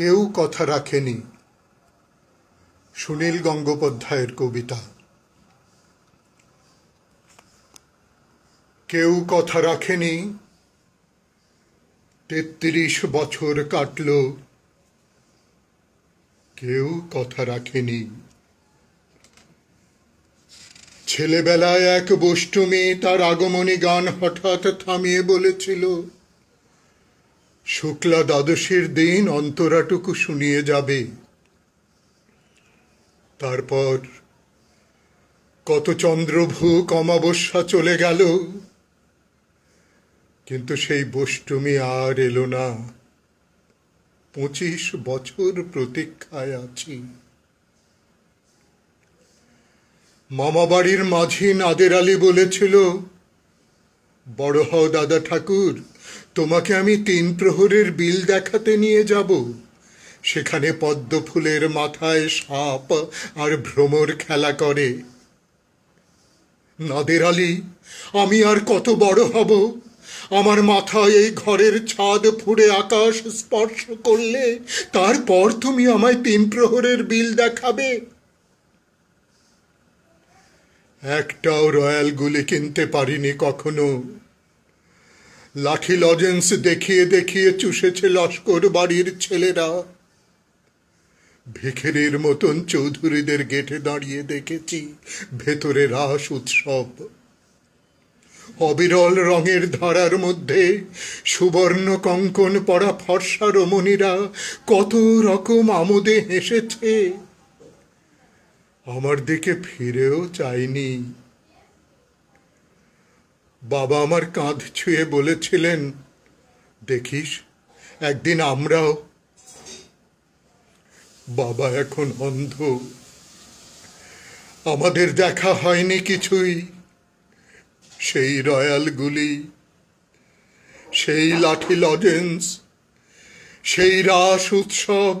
কেউ কথা রাখেনি। সুনীল গঙ্গোপাধ্যায়ের কবিতা। কেউ কথা রাখেনি। তেত্রিশ বছর কাটল। কেউ কথা রাখেনি। ছেলেবেলায় এক বষ্টমী তার আগমনী গান হঠাৎ থামিয়ে বলেছিল শুক্লা দ্বাদশীর দিন অন্তরাটুকু শুনিয়ে যাবে। তারপর কত চন্দ্রভূক অমাবস্যা চলে গেল, কিন্তু সেই বষ্টমী আর এলো না। পঁচিশ বছর প্রতীক্ষায় আছি। মামাবাড়ির মাঝি নাদের আলী বলেছিল বড় হও দাদা ঠাকুর, তোমাকে আমি তিন প্রহরের বিল দেখাতে নিয়ে যাব। সেখানে পদ্ম ফুলের মাথায় সাপ আর ভ্রমর খেলা করে। নাদের আলী, আমি আর কত বড় হব? আমার মাথায় এই ঘরের ছাদ ফুড়ে আকাশ স্পর্শ করলে, তারপর তুমি আমায় তিন প্রহরের বিল দেখাবে? একটাও রয়্যাল গুলি কিনতে পারিনি কখনো। লাঠি লজেন্স দেখিয়ে দেখিয়ে চুষেছে লস্কর বাড়ির ছেলেরা। ভিখেরির মতন চৌধুরীদের গেটে দাঁড়িয়ে দেখেছি ভেতরে রাস উৎসব। অবিরল রঙের ধারার মধ্যে সুবর্ণ কঙ্কন পড়া ফর্সা রমণীরা কত রকম আমোদে হেসেছে। আমার দিকে ফিরেও চায়নি বাবা আমার কাঁধ ছুঁয়ে বলেছিলেন, দেখিস, একদিন আমরাও বাবা এখন অন্ধ। আমাদের দেখা হয়নি কিছুই, সেই রয়্যালগুলি, সেই লাঠি লজেন্স, সেই রাস উৎসব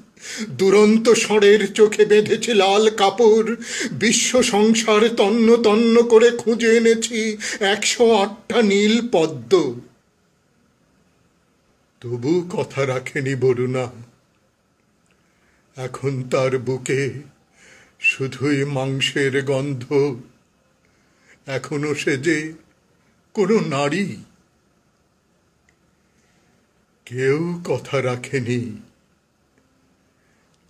দুরন্ত স্বরের চোখে বেঁধেছি লাল কাপড়। বিশ্ব সংসার তন্ন তন্ন করে খুঁজে এনেছি একশো আটটা নীল পদ্ম। তবু কথা রাখেনি বরুণা। এখন তার বুকে শুধুই মাংসের গন্ধ। এখনও সে যে কোনো নারী। কেউ কথা রাখেনি।